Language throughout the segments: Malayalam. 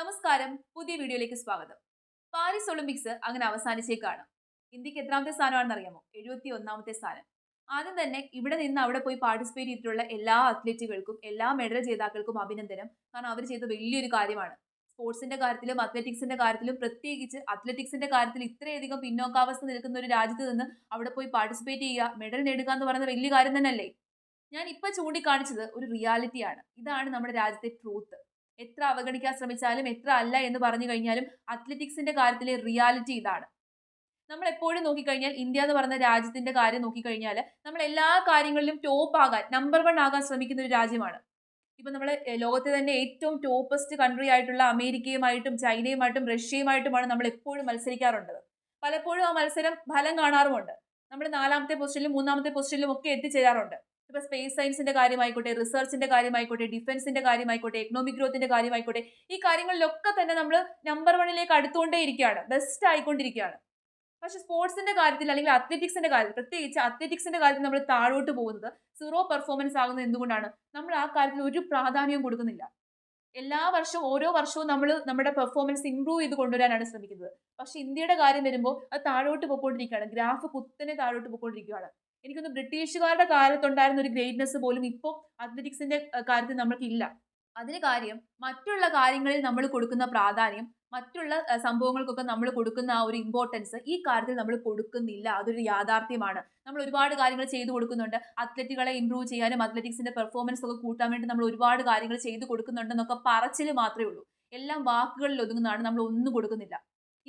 നമസ്കാരം. പുതിയ വീഡിയോയിലേക്ക് സ്വാഗതം. പാരീസ് ഒളിമ്പിക്സ് അങ്ങനെ അവസാനിച്ചേക്കാണ്. ഇന്ത്യയ്ക്ക് എത്രാമത്തെ സ്ഥാനമാണെന്ന് അറിയാമോ? എഴുപത്തി ഒന്നാമത്തെ സ്ഥാനം. ആദ്യം തന്നെ ഇവിടെ നിന്ന് അവിടെ പോയി പാർട്ടിസിപ്പേറ്റ് ചെയ്തിട്ടുള്ള എല്ലാ അത്ലറ്റുകൾക്കും എല്ലാ മെഡൽ ജേതാക്കൾക്കും അഭിനന്ദനം. കാരണം അവർ ചെയ്ത വലിയൊരു കാര്യമാണ്. സ്പോർട്സിന്റെ കാര്യത്തിലും അത്ലറ്റിക്സിന്റെ കാര്യത്തിലും പ്രത്യേകിച്ച് അത്ലറ്റിക്സിന്റെ കാര്യത്തിൽ ഇത്രയധികം പിന്നോക്കാവസ്ഥ നിൽക്കുന്ന ഒരു രാജ്യത്ത് നിന്ന് അവിടെ പോയി പാർട്ടിസിപ്പേറ്റ് ചെയ്യുക മെഡൽ നേടുക എന്ന് പറയുന്ന വലിയ കാര്യം തന്നെയല്ലേ? ഞാൻ ഇപ്പൊ ചൂണ്ടിക്കാണിച്ചത് ഒരു റിയാലിറ്റിയാണ് ഇതാണ് നമ്മുടെ രാജ്യത്തെ ട്രൂത്ത് എത്ര അവഗണിക്കാൻ ശ്രമിച്ചാലും എത്ര അല്ല എന്ന് പറഞ്ഞു കഴിഞ്ഞാലും അത്ലറ്റിക്സിന്റെ കാര്യത്തിലെ റിയാലിറ്റി ഇതാണ്. നമ്മൾ എപ്പോഴും നോക്കിക്കഴിഞ്ഞാൽ ഇന്ത്യ എന്ന് പറയുന്ന രാജ്യത്തിന്റെ കാര്യം നോക്കിക്കഴിഞ്ഞാൽ നമ്മൾ എല്ലാ കാര്യങ്ങളിലും ടോപ്പ് ആകാൻ നമ്പർ വൺ ആകാൻ ശ്രമിക്കുന്ന ഒരു രാജ്യമാണ്. ഇപ്പൊ നമ്മൾ ലോകത്തെ തന്നെ ഏറ്റവും ടോപ്പസ്റ്റ് കൺട്രി ആയിട്ടുള്ള അമേരിക്കയുമായിട്ടും ചൈനയുമായിട്ടും റഷ്യയുമായിട്ടുമാണ് നമ്മൾ എപ്പോഴും മത്സരിക്കാറുണ്ട് പലപ്പോഴും ആ മത്സരം ഫലം കാണാറുമുണ്ട്. നമ്മൾ നാലാമത്തെ പൊസിഷനിലും മൂന്നാമത്തെ പൊസിഷനിലും ഒക്കെ എത്തിച്ചേരാറുണ്ട്. ഇപ്പൊ സ്പേസ് സയൻസിന്റെ കാര്യമായിക്കോട്ടെ റിസർച്ചിന്റെ കാര്യമായിക്കോട്ടെ ഡിഫൻസിന്റെ കാര്യമായിക്കോട്ടെ എക്കണോമിക് ഗ്രോത്തിന്റെ കാര്യമായിക്കോട്ടെ ഈ കാര്യങ്ങളിലൊക്കെ തന്നെ നമ്മൾ നമ്പർ വണ്ണിലേക്ക് അടുത്തുകൊണ്ടേ ഇരിക്കുകയാണ് ബെസ്റ്റ് ആയിക്കൊണ്ടിരിക്കുകയാണ്. പക്ഷെ സ്പോർട്സിന്റെ കാര്യത്തിൽ അല്ലെങ്കിൽ അത്ലറ്റിക്സിന്റെ കാര്യത്തിൽ പ്രത്യേകിച്ച് അത്ലറ്റിക്സിന്റെ കാര്യത്തിൽ നമ്മൾ താഴോട്ട് പോകുന്നത് സീറോ പെർഫോമൻസ് ആകുന്നത് എന്തുകൊണ്ടാണ്? നമ്മൾ ആ കാര്യത്തിൽ ഒരു പ്രാധാന്യവും കൊടുക്കുന്നില്ല. എല്ലാ വർഷവും ഓരോ വർഷവും നമ്മൾ നമ്മുടെ പെർഫോമൻസ് ഇംപ്രൂവ് ചെയ്ത് കൊണ്ടുവരാനാണ് ശ്രമിക്കുന്നത്. പക്ഷെ ഇന്ത്യയുടെ കാര്യം വരുമ്പോൾ അത് താഴോട്ട് പോയിക്കൊണ്ടിരിക്കുകയാണ്. ഗ്രാഫ് കുത്തനെ താഴോട്ട് പോയിക്കൊണ്ടിരിക്കുകയാണ്. എനിക്കൊന്ന് ബ്രിട്ടീഷുകാരുടെ കാലത്തുണ്ടായിരുന്ന ഒരു ഗ്രേറ്റ്നെസ് പോലും ഇപ്പോൾ അത്ലറ്റിക്സിന്റെ കാര്യത്തിൽ നമ്മൾക്കില്ല. അതിന് കാര്യം മറ്റുള്ള കാര്യങ്ങളിൽ നമ്മൾ കൊടുക്കുന്ന പ്രാധാന്യം മറ്റുള്ള സംഭവങ്ങൾക്കൊക്കെ നമ്മൾ കൊടുക്കുന്ന ആ ഒരു ഇമ്പോർട്ടൻസ് ഈ കാര്യത്തിൽ നമ്മൾ കൊടുക്കുന്നില്ല. അതൊരു യാഥാർത്ഥ്യമാണ്. നമ്മൾ ഒരുപാട് കാര്യങ്ങൾ ചെയ്തു കൊടുക്കുന്നുണ്ട്. അത്ലറ്റുകളെ ഇമ്പ്രൂവ് ചെയ്യാനും അത്ലറ്റിക്സിന്റെ പെർഫോമൻസ് ഒക്കെ കൂട്ടാൻ വേണ്ടി നമ്മൾ ഒരുപാട് കാര്യങ്ങൾ ചെയ്തു കൊടുക്കുന്നുണ്ടെന്നൊക്കെ പറച്ചിൽ മാത്രമേ ഉള്ളൂ. എല്ലാം വാക്കുകളിൽ ഒതുങ്ങുന്നതാണ്. നമ്മൾ ഒന്നും കൊടുക്കുന്നില്ല.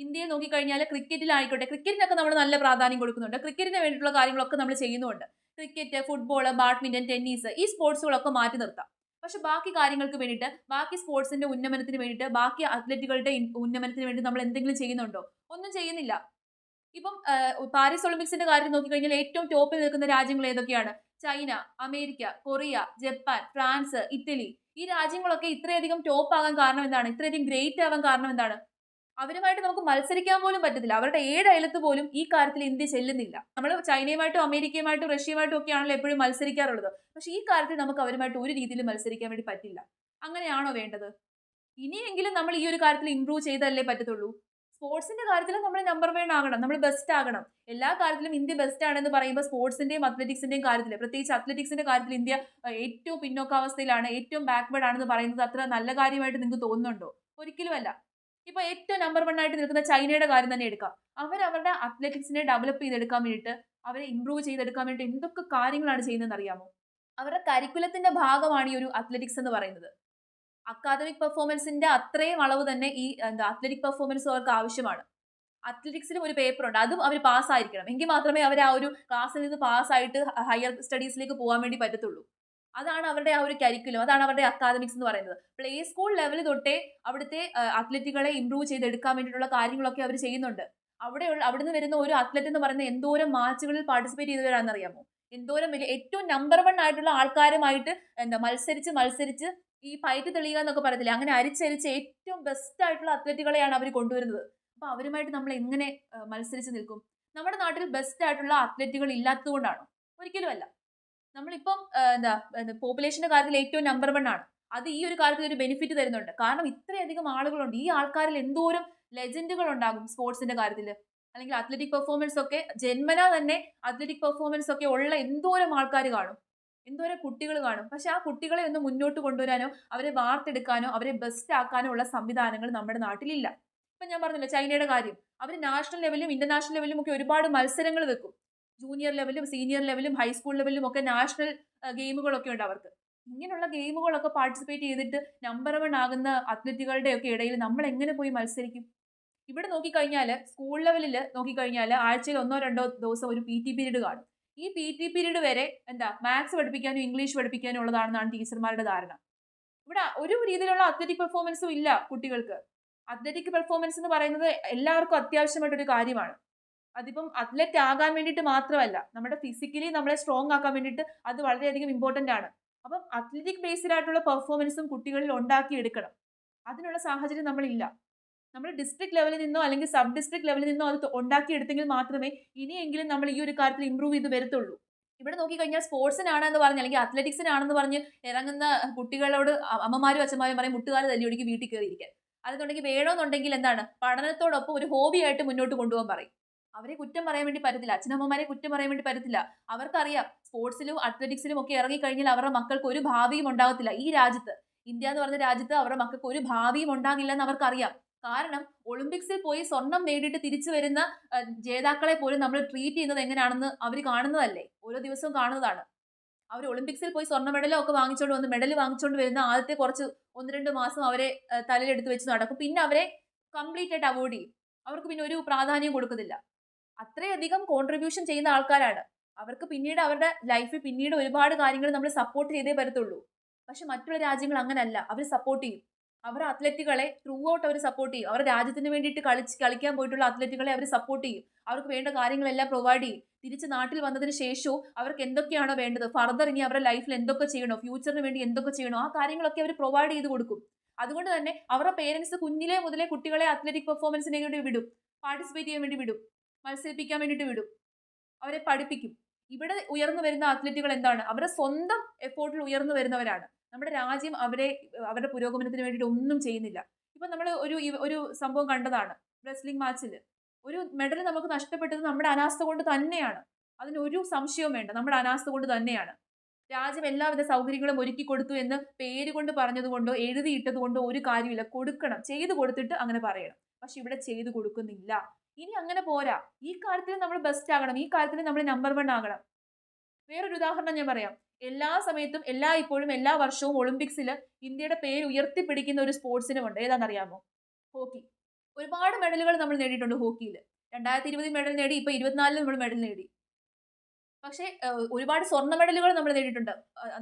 ഇന്ത്യയിൽ നോക്കിക്കഴിഞ്ഞാൽ ക്രിക്കറ്റിലായിക്കോട്ടെ ക്രിക്കറ്റിനൊക്കെ നമ്മൾ നല്ല പ്രാധാന്യം കൊടുക്കുന്നുണ്ട്. ക്രിക്കറ്റിന് വേണ്ടിയിട്ടുള്ള കാര്യങ്ങളൊക്കെ നമ്മൾ ചെയ്യുന്നുണ്ട് ക്രിക്കറ്റ് ഫുട്ബോൾ ബാഡ്മിന്റൺ ടെന്നീസ് ഈ സ്പോർട്സുകളൊക്കെ മാറ്റി നിർത്താം. പക്ഷെ ബാക്കി കാര്യങ്ങൾക്ക് വേണ്ടിയിട്ട് ബാക്കി സ്പോർട്സിന്റെ ഉന്നമനത്തിന് വേണ്ടിയിട്ട് ബാക്കി അത്ലറ്റുകളുടെ ഉന്നമനത്തിന് വേണ്ടി നമ്മൾ എന്തെങ്കിലും ചെയ്യുന്നുണ്ടോ? ഒന്നും ചെയ്യുന്നില്ല. ഇപ്പം പാരീസ് ഒളിമ്പിക്സിന്റെ കാര്യം നോക്കിക്കഴിഞ്ഞാൽ ഏറ്റവും ടോപ്പിൽ നിൽക്കുന്ന രാജ്യങ്ങൾ ഏതൊക്കെയാണ്? China America Korea Japan France Italy. ഈ രാജ്യങ്ങളൊക്കെ ഇത്രയധികം ടോപ്പ് ആകാൻ കാരണം എന്താണ്? ഇത്രയധികം ഗ്രേറ്റ് ആവാൻ കാരണം എന്താണ്? അവരുമായിട്ട് നമുക്ക് മത്സരിക്കാൻ പോലും പറ്റത്തില്ല. അവരുടെ ഏഴ് അയലത്ത് പോലും ഈ കാര്യത്തിൽ ഇന്ത്യ ചെല്ലുന്നില്ല. നമ്മൾ ചൈനയുമായിട്ടും അമേരിക്കയുമായിട്ടും റഷ്യയുമായിട്ടും ഒക്കെയാണല്ലോ എപ്പോഴും മത്സരിക്കാറുള്ളത്. പക്ഷെ ഈ കാര്യത്തിൽ നമുക്ക് അവരുമായിട്ട് ഒരു രീതിയിലും മത്സരിക്കാൻ വേണ്ടി പറ്റില്ല. അങ്ങനെയാണോ വേണ്ടത്? ഇനിയെങ്കിലും നമ്മൾ ഈ ഒരു കാര്യത്തിൽ ഇമ്പ്രൂവ് ചെയ്തല്ലേ പറ്റത്തുള്ളൂ? സ്പോർട്സിന്റെ കാര്യത്തിൽ നമ്മൾ നമ്പർ വൺ ആകണം. നമ്മൾ ബെസ്റ്റ് ആകണം. എല്ലാ കാര്യത്തിലും ഇന്ത്യ ബെസ്റ്റ് ആണെന്ന് പറയുമ്പോൾ സ്പോർട്സിന്റെയും അത്ലറ്റിക്സിന്റെയും കാര്യത്തിൽ പ്രത്യേകിച്ച് അത്ലറ്റിക്സിന്റെ കാര്യത്തിൽ ഇന്ത്യ ഏറ്റവും പിന്നോക്കാവസ്ഥയിലാണ് ഏറ്റവും ബാക്ക്വേർഡ് ആണെന്ന് പറയുന്നത് അത്ര നല്ല കാര്യമായിട്ട് നിങ്ങൾക്ക് തോന്നുന്നുണ്ടോ? ഒരിക്കലുമല്ല. ഇപ്പൊ ഏറ്റവും നമ്പർ വൺ ആയിട്ട് നിൽക്കുന്ന ചൈനയുടെ കാര്യം തന്നെ എടുക്കാം. അവർ അവരുടെ അത്ലറ്റിക്സിനെ ഡെവലപ്പ് ചെയ്തെടുക്കാൻ വേണ്ടിയിട്ട് അവരെ ഇമ്പ്രൂവ് ചെയ്തെടുക്കാൻ വേണ്ടി എന്തൊക്കെ കാര്യങ്ങളാണ് ചെയ്യുന്നതെന്ന് അറിയാമോ? അവരുടെ കരിക്കുലത്തിന്റെ ഭാഗമാണ് ഈ ഒരു അത്ലറ്റിക്സ് എന്ന് പറയുന്നത്. അക്കാദമിക് പെർഫോമൻസിന്റെ അത്രയും അളവ് തന്നെ ഈ എന്താ അത്ലറ്റിക് പെർഫോമൻസ് അവർക്ക് ആവശ്യമാണ്. അത്ലറ്റിക്സിനും ഒരു പേപ്പർ ഉണ്ട് അതും അവർ പാസ്സായിരിക്കണം എങ്കിൽ മാത്രമേ അവർ ആ ഒരു ക്ലാസ്സിൽ നിന്ന് പാസ്സായിട്ട് ഹയർ സ്റ്റഡീസിലേക്ക് പോകാൻ വേണ്ടി പറ്റത്തുള്ളൂ. അതാണ് അവരുടെ ആ ഒരു കരിക്കുലം അതാണ് അവരുടെ അക്കാദമിക്സ് എന്ന് പറയുന്നത്. പ്ലേ സ്കൂൾ ലെവൽ തൊട്ടേ അവിടുത്തെ അത്ലറ്റുകളെ ഇമ്പ്രൂവ് ചെയ്തെടുക്കാൻ വേണ്ടിയിട്ടുള്ള കാര്യങ്ങളൊക്കെ അവർ ചെയ്യുന്നുണ്ട്. അവിടെയുള്ള അവിടുന്ന് വരുന്ന ഒരു അത്ലറ്റ് എന്ന് പറയുന്നത് എന്തോരം മാച്ചുകളിൽ പാർട്ടിസിപ്പേറ്റ് ചെയ്തവരാണെന്നറിയാമോ? എന്തോരം വലിയ ഏറ്റവും നമ്പർ വൺ ആയിട്ടുള്ള ആൾക്കാരുമായിട്ട് എന്താ മത്സരിച്ച് മത്സരിച്ച് ഈ പയറ്റ് തെളിയുക എന്നൊക്കെ പറയത്തില്ല? അങ്ങനെ അരിച്ചരിച്ച് ഏറ്റവും ബെസ്റ്റ് ആയിട്ടുള്ള അത്ലറ്റുകളെയാണ് അവർ കൊണ്ടുവരുന്നത്. അപ്പോൾ അവരുമായിട്ട് നമ്മൾ എങ്ങനെ മത്സരിച്ച് നിൽക്കും? നമ്മുടെ നാട്ടിൽ ബെസ്റ്റ് ആയിട്ടുള്ള അത്ലറ്റുകൾ ഇല്ലാത്തതുകൊണ്ടാണോ ഒരിക്കലുമല്ല. നമ്മളിപ്പം എന്താ പോപ്പുലേഷന്റെ കാര്യത്തിൽ ഏറ്റവും നമ്പർ വൺ ആണ്. അത് ഈ ഒരു കാര്യത്തിൽ ഒരു ബെനിഫിറ്റ് തരുന്നുണ്ട്. കാരണം ഇത്രയധികം ആളുകളുണ്ട്. ഈ ആൾക്കാരിൽ എന്തോരം ലെജൻഡുകൾ ഉണ്ടാകും സ്പോർട്സിന്റെ കാര്യത്തിൽ. അല്ലെങ്കിൽ അത്ലറ്റിക് പെർഫോമൻസ് ഒക്കെ ജന്മന തന്നെ അത്ലറ്റിക് പെർഫോമൻസ് ഒക്കെ ഉള്ള എന്തോരം ആൾക്കാർ കാണും. എന്തോരം കുട്ടികൾ കാണും. പക്ഷെ ആ കുട്ടികളെ ഒന്ന് മുന്നോട്ട് കൊണ്ടുവരാനോ അവരെ വാർത്തെടുക്കാനോ അവരെ ബെസ്റ്റ് ആക്കാനോ ഉള്ള സംവിധാനങ്ങൾ നമ്മുടെ നാട്ടിലില്ല. ഇപ്പൊ ഞാൻ പറഞ്ഞല്ലോ ചൈനയുടെ കാര്യം. അവർ നാഷണൽ ലെവലിലും ഇന്റർനാഷണൽ ലെവലിലും ഒക്കെ ഒരുപാട് മത്സരങ്ങൾ വെക്കും. ജൂനിയർ ലെവലും സീനിയർ ലെവലും ഹൈസ്കൂൾ ലെവലും ഒക്കെ നാഷണൽ ഗെയിമുകളൊക്കെ ഉണ്ട് അവർക്ക്. ഇങ്ങനെയുള്ള ഗെയിമുകളൊക്കെ പാർട്ടിസിപ്പേറ്റ് ചെയ്തിട്ട് നമ്പർ വൺ ആകുന്ന അത്ലറ്റുകളുടെ ഒക്കെ ഇടയിൽ നമ്മൾ എങ്ങനെ പോയി മത്സരിക്കും? ഇവിടെ നോക്കിക്കഴിഞ്ഞാൽ സ്കൂൾ ലെവലിൽ നോക്കിക്കഴിഞ്ഞാൽ ആഴ്ചയിൽ ഒന്നോ രണ്ടോ ദിവസം ഒരു പി ടി പീരീഡ് കാണും. ഈ പി ടി പീരീഡ് വരെ എന്താ മാത്സ് പഠിപ്പിക്കാനും ഇംഗ്ലീഷ് പഠിപ്പിക്കാനും ഉള്ളതാണെന്നാണ് ടീച്ചർമാരുടെ ധാരണ. ഇവിടെ ഒരു രീതിയിലുള്ള അത്ലറ്റിക് പെർഫോമൻസും ഇല്ല കുട്ടികൾക്ക്. അത്ലറ്റിക് പെർഫോമൻസ് എന്ന് പറയുന്നത് എല്ലാവർക്കും അത്യാവശ്യമായിട്ടൊരു കാര്യമാണ്. അതിപ്പം അത്ലറ്റ് ആകാൻ വേണ്ടിയിട്ട് മാത്രമല്ല നമ്മുടെ ഫിസിക്കലി നമ്മളെ സ്ട്രോങ് ആക്കാൻ വേണ്ടിയിട്ട് അത് വളരെയധികം ഇമ്പോർട്ടന്റ് ആണ്. അപ്പം അത്ലറ്റിക് ബേസ്ഡ് ആയിട്ടുള്ള പെർഫോമൻസും കുട്ടികളിൽ ഉണ്ടാക്കി എടുക്കണം. അതിനുള്ള സാഹചര്യം നമ്മളില്ല. നമ്മൾ ഡിസ്ട്രിക്ട് ലെവലിൽ നിന്നോ അല്ലെങ്കിൽ സബ് ഡിസ്ട്രിക്ട് ലെവലിൽ നിന്നോ അത് ഉണ്ടാക്കിയെടുത്തെങ്കിൽ മാത്രമേ ഇനിയെങ്കിലും നമ്മൾ ഈ ഒരു കാര്യത്തിൽ ഇമ്പ്രൂവ് ചെയ്ത് വരത്തുള്ളൂ. ഇവിടെ നോക്കിക്കഴിഞ്ഞാൽ സ്പോർട്സിനാണെന്ന് പറഞ്ഞ് അല്ലെങ്കിൽ അത്ലറ്റിക്സിനാണെന്ന് പറഞ്ഞ് ഇറങ്ങുന്ന കുട്ടികളോട് അമ്മമാരും അച്ഛന്മാരും പറയും മുട്ടുകാർ തല്ലിയൊടുക്കി വീട്ടിൽ കയറിയിരിക്കാൻ അതെന്നുണ്ടെങ്കിൽ വേണമെന്നുണ്ടെങ്കിൽ എന്താണ്? പഠനത്തോടൊപ്പം ഒരു ഹോബിയായിട്ട് മുന്നോട്ട് കൊണ്ടുപോകാൻ പറയും. അവരെ കുറ്റം പറയാൻ വേണ്ടി പറ്റത്തില്ല. അച്ഛനമ്മമാരെ കുറ്റം പറയാൻ വേണ്ടി പറ്റത്തില്ല. അവർക്കറിയാം സ്പോർട്സിലും അത്ലറ്റിക്സിലും ഒക്കെ ഇറങ്ങിക്കഴിഞ്ഞാൽ അവരുടെ മക്കൾക്ക് ഒരു ഭാവിയും ഉണ്ടാകത്തില്ല ഈ രാജ്യത്ത് ഇന്ത്യ എന്ന് പറഞ്ഞ രാജ്യത്ത് അവരുടെ മക്കൾക്ക് ഒരു ഭാവിയും ഉണ്ടാകില്ല എന്ന് അവർക്കറിയാം. കാരണം ഒളിമ്പിക്സിൽ പോയി സ്വർണം നേടിയിട്ട് തിരിച്ചു വരുന്ന ജേതാക്കളെ പോലും നമ്മൾ ട്രീറ്റ് ചെയ്യുന്നത് എങ്ങനെയാണെന്ന് അവർ കാണുന്നതല്ലേ? ഓരോ ദിവസവും കാണുന്നതാണ്. അവർ ഒളിമ്പിക്സിൽ പോയി സ്വർണ മെഡലോ ഒക്കെ വാങ്ങിച്ചുകൊണ്ട് വന്ന് മെഡൽ വാങ്ങിച്ചുകൊണ്ട് വരുന്ന ആദ്യത്തെ കുറച്ച് ഒന്ന് രണ്ട് മാസം അവരെ തലയിലെടുത്ത് വെച്ച് നടക്കും. പിന്നെ അവരെ കംപ്ലീറ്റ് ആയിട്ട് അവോയ്ഡ് ചെയ്യും. അവർക്ക് പിന്നെ ഒരു പ്രാധാന്യം കൊടുക്കുന്നില്ല അത്രയധികം കോൺട്രിബ്യൂഷൻ ചെയ്യുന്ന ആൾക്കാരാണ്. അവർക്ക് പിന്നീട് അവരുടെ ലൈഫിൽ പിന്നീട് ഒരുപാട് കാര്യങ്ങൾ നമ്മൾ സപ്പോർട്ട് ചെയ്തേ പറ്റത്തുള്ളൂ. പക്ഷെ മറ്റുള്ള രാജ്യങ്ങൾ അങ്ങനല്ല. അവർ സപ്പോർട്ട് ചെയ്യും. അവർ അത്ലറ്റുകളെ ത്രൂ ഔട്ട് അവർ സപ്പോർട്ട് ചെയ്യും. അവരുടെ രാജ്യത്തിന് വേണ്ടിയിട്ട് കളിച്ച് കളിക്കാൻ പോയിട്ടുള്ള അത്ലറ്റുകളെ അവർ സപ്പോർട്ട് ചെയ്യും. അവർക്ക് വേണ്ട കാര്യങ്ങളെല്ലാം പ്രൊവൈഡ് ചെയ്യും. തിരിച്ച് നാട്ടിൽ വന്നതിന് ശേഷവും അവർക്ക് എന്തൊക്കെയാണോ വേണ്ടത്? ഫർദർ ഇനി അവരുടെ ലൈഫിൽ എന്തൊക്കെ ചെയ്യണോ? ഫ്യൂച്ചറിന് വേണ്ടി എന്തൊക്കെ ചെയ്യണോ? ആ കാര്യങ്ങളൊക്കെ അവർ പ്രൊവൈഡ് ചെയ്ത് കൊടുക്കും. അതുകൊണ്ട് തന്നെ അവരുടെ പേരൻസ് കുഞ്ഞിലെ മുതലേ കുട്ടികളെ അത്ലറ്റിക് പെർഫോമൻസിനെ വേണ്ടി വിടും. പാർട്ടിസിപ്പേറ്റ് ചെയ്യാൻ വേണ്ടി വിടും. മത്സരിപ്പിക്കാൻ വേണ്ടിയിട്ട് വിടും. അവരെ പഠിപ്പിക്കും. ഇവിടെ ഉയർന്നു വരുന്ന അത്ലറ്റുകൾ എന്താണ്? അവരുടെ സ്വന്തം എഫോർട്ടിൽ ഉയർന്നു വരുന്നവരാണ്. നമ്മുടെ രാജ്യം അവരെ അവരുടെ പുരോഗമനത്തിന് വേണ്ടിയിട്ട് ഒന്നും ചെയ്യുന്നില്ല. ഇപ്പൊ നമ്മൾ ഒരു ഒരു സംഭവം കണ്ടതാണ്. റെസ്ലിംഗ് മാച്ചിൽ ഒരു മെഡൽ നമുക്ക് നഷ്ടപ്പെട്ടത് നമ്മുടെ അനാസ്ഥ കൊണ്ട് തന്നെയാണ്. അതിനൊരു സംശയവും വേണ്ട. നമ്മുടെ അനാസ്ഥ കൊണ്ട് തന്നെയാണ്. രാജ്യം എല്ലാവിധ സൗകര്യങ്ങളും ഒരുക്കി കൊടുത്തു എന്ന് പേര് കൊണ്ട് പറഞ്ഞതുകൊണ്ടോ എഴുതിയിട്ടത് കൊണ്ടോ ഒരു കാര്യമില്ല കൊടുക്കണം. ചെയ്തു കൊടുത്തിട്ട് അങ്ങനെ പറയണം. പക്ഷെ ഇവിടെ ചെയ്തു കൊടുക്കുന്നില്ല. ഇനി അങ്ങനെ പോരാ. ഈ കാര്യത്തിൽ നമ്മൾ ബെസ്റ്റ് ആകണം. ഈ കാര്യത്തിൽ നമ്മൾ നമ്പർ വൺ ആകണം. വേറൊരു ഉദാഹരണം ഞാൻ പറയാം. എല്ലാ സമയത്തും എല്ലാ ഇപ്പോഴും എല്ലാ വർഷവും ഒളിമ്പിക്സിൽ ഇന്ത്യയുടെ പേര് ഉയർത്തിപ്പിടിക്കുന്ന ഒരു സ്പോർട്സിനും ഉണ്ട്. ഏതാണെന്നറിയാമോ? ഹോക്കി. ഒരുപാട് മെഡലുകൾ നമ്മൾ നേടിയിട്ടുണ്ട് ഹോക്കിയിൽ. രണ്ടായിരത്തി ഇരുപതിൽ മെഡൽ നേടി ഇപ്പൊ ഇരുപത്തിനാലിൽ നമ്മൾ മെഡൽ നേടി. പക്ഷേ ഒരുപാട് സ്വർണ മെഡലുകൾ നമ്മൾ നേടിയിട്ടുണ്ട്.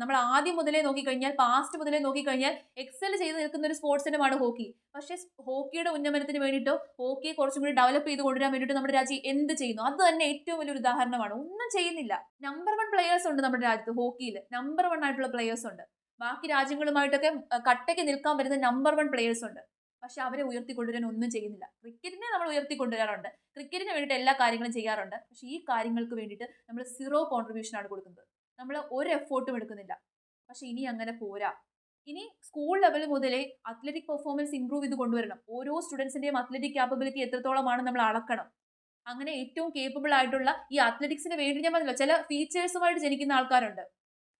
നമ്മൾ ആദ്യം മുതലേ നോക്കിക്കഴിഞ്ഞാൽ പാസ്റ്റ് മുതലേ നോക്കിക്കഴിഞ്ഞാൽ എക്സൽ ചെയ്ത് നിൽക്കുന്ന ഒരു സ്പോർട്സ് ഇനമാണ് ഹോക്കി. പക്ഷേ ഹോക്കിയുടെ ഉന്നമനത്തിന് വേണ്ടിയിട്ടോ ഹോക്കിയെ കുറച്ചും കൂടി ഡെവലപ്പ് ചെയ്ത് കൊണ്ടുവരാൻ വേണ്ടിയിട്ട് നമ്മുടെ രാജ്യം എന്ത് ചെയ്യുന്നു? അത് തന്നെ ഏറ്റവും വലിയൊരു ഉദാഹരണമാണ്. ഒന്നും ചെയ്യുന്നില്ല. നമ്പർ വൺ പ്ലേയേഴ്സ് ഉണ്ട് നമ്മുടെ രാജ്യത്ത് ഹോക്കിയിൽ. നമ്പർ വൺ ആയിട്ടുള്ള പ്ലേയേഴ്സ് ഉണ്ട്. ബാക്കി രാജ്യങ്ങളുമായിട്ടൊക്കെ കട്ടയ്ക്ക് നിൽക്കാൻ വരുന്ന നമ്പർ വൺ പ്ലേയേഴ്സ് ഉണ്ട്. പക്ഷെ അവരെ ഉയർത്തിക്കൊണ്ടുവരാൻ ഒന്നും ചെയ്യുന്നില്ല. ക്രിക്കറ്റിനെ നമ്മൾ ഉയർത്തിക്കൊണ്ടുവരാറുണ്ട്. ക്രിക്കറ്റിന് വേണ്ടിയിട്ട് എല്ലാ കാര്യങ്ങളും ചെയ്യാറുണ്ട്. പക്ഷെ ഈ കാര്യങ്ങൾക്ക് വേണ്ടിയിട്ട് നമ്മൾ സീറോ കോൺട്രിബ്യൂഷൻ ആണ് കൊടുക്കുന്നത്. നമ്മൾ ഒരു എഫേർട്ടും എടുക്കുന്നില്ല. പക്ഷെ ഇനി അങ്ങനെ പോരാ. ഇനി സ്കൂൾ ലെവൽ മുതലേ അത്ലറ്റിക് പെർഫോമൻസ് ഇംപ്രൂവ് ചെയ്ത് കൊണ്ടുവരണം. ഓരോ സ്റ്റുഡൻസിന്റെയും അത്ലറ്റിക് കാപ്പബിലിറ്റി എത്രത്തോളമാണ് നമ്മൾ അളക്കണം. അങ്ങനെ ഏറ്റവും കേപ്പബിൾ ആയിട്ടുള്ള ഈ അത്ലറ്റിക്സിന് വേണ്ടി ഞാൻ പറഞ്ഞില്ല ചില ഫീച്ചേഴ്സുമായിട്ട് ജനിക്കുന്ന ആൾക്കാരുണ്ട്.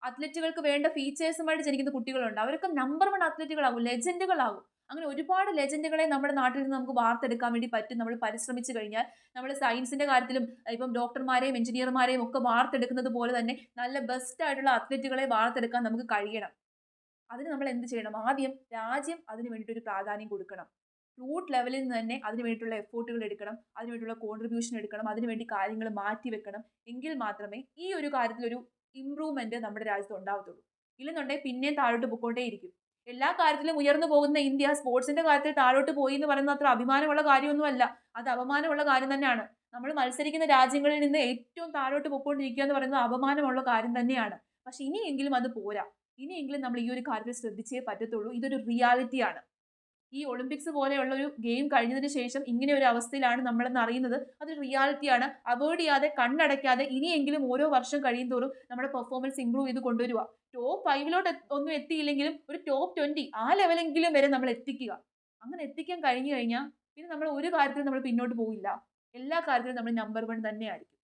അത്ലറ്റുകൾക്ക് വേണ്ട ഫീച്ചേഴ്സുമായിട്ട് ജനിക്കുന്ന കുട്ടികളുണ്ട്. അവരൊക്കെ നമ്പർ വൺ അത്ലറ്റുകളാകും ലെജൻഡുകളാകും അങ്ങനെ ഒരുപാട് ലെജൻഡുകളെ നമ്മുടെ നാട്ടിൽ നിന്ന് നമുക്ക് വാർത്തെടുക്കാൻ വേണ്ടി പറ്റും. നമ്മൾ പരിശ്രമിച്ചു കഴിഞ്ഞാൽ നമ്മൾ സയൻസിന്റെ കാര്യത്തിലും ഇപ്പം ഡോക്ടർമാരെയും എഞ്ചിനീയർമാരെയും ഒക്കെ വാർത്തെടുക്കുന്നത് പോലെ തന്നെ നല്ല ബെസ്റ്റ് ആയിട്ടുള്ള അത്ലറ്റുകളെ വാർത്തെടുക്കാൻ നമുക്ക് കഴിയണം. അതിന് നമ്മൾ എന്ത് ചെയ്യണം? ആദ്യം രാജ്യം അതിന് വേണ്ടിയിട്ട് ഒരു പ്രാധാന്യം കൊടുക്കണം. റൂട്ട് ലെവലിൽ നിന്ന് തന്നെ അതിന് വേണ്ടിയിട്ടുള്ള എഫോർട്ടുകൾ എടുക്കണം. അതിന് വേണ്ടിയിട്ടുള്ള കോൺട്രിബ്യൂഷൻ എടുക്കണം. അതിന് വേണ്ടി കാര്യങ്ങൾ മാറ്റി വെക്കണം. എങ്കിൽ മാത്രമേ ഈ ഒരു കാര്യത്തിലൊരു ഇമ്പ്രൂവ്മെന്റ് നമ്മുടെ രാജ്യത്ത് ഉണ്ടാവത്തുള്ളൂ. ഇല്ലെന്നുണ്ടെങ്കിൽ പിന്നെയും താഴോട്ട് പൊക്കോണ്ടേയിരിക്കും എല്ലാ കാര്യത്തിലും ഉയർന്നു പോകുന്ന ഇന്ത്യ സ്പോർട്സിന്റെ കാര്യത്തിൽ താഴോട്ട് പോയി എന്ന് പറയുന്നത് അത്ര അഭിമാനമുള്ള കാര്യമൊന്നുമല്ല. അത് അപമാനമുള്ള കാര്യം തന്നെയാണ്. നമ്മൾ മത്സരിക്കുന്ന രാജ്യങ്ങളിൽ നിന്ന് ഏറ്റവും താഴോട്ട് പോയിക്കൊണ്ടിരിക്കുക എന്ന് പറയുന്നത് അപമാനമുള്ള കാര്യം തന്നെയാണ്. പക്ഷെ ഇനിയെങ്കിലും അത് പോരാ. ഇനിയെങ്കിലും നമ്മൾ ഈ ഒരു കാര്യത്തിൽ ശ്രദ്ധിച്ചേ പറ്റത്തുള്ളൂ. ഇതൊരു റിയാലിറ്റിയാണ് ഈ ഒളിമ്പിക്സ് പോലെയുള്ള ഒരു ഗെയിം കഴിഞ്ഞതിന് ശേഷം ഇങ്ങനെ ഒരു അവസ്ഥയിലാണ് നമ്മളെന്ന് അറിയുന്നത്. അതൊരു റിയാലിറ്റിയാണ് അവോയ്ഡ് ചെയ്യാതെ കണ്ണടയ്ക്കാതെ ഇനിയെങ്കിലും ഓരോ വർഷം കഴിയുന്തോറും നമ്മുടെ പെർഫോമൻസ് ഇമ്പ്രൂവ് ചെയ്ത് കൊണ്ടുവരിക. ടോപ്പ് ഫൈവിലോട്ട് ഒന്നും എത്തിയില്ലെങ്കിലും ഒരു ടോപ്പ് ട്വന്റി ആ ലെവലെങ്കിലും വരെ നമ്മൾ എത്തിക്കുക. അങ്ങനെ എത്തിക്കാൻ കഴിഞ്ഞു കഴിഞ്ഞാൽ പിന്നെ നമ്മൾ ഒരു കാര്യത്തിലും നമ്മൾ പിന്നോട്ട് പോകില്ല എല്ലാ കാര്യത്തിലും നമ്മൾ നമ്പർ വൺ തന്നെയായിരിക്കും.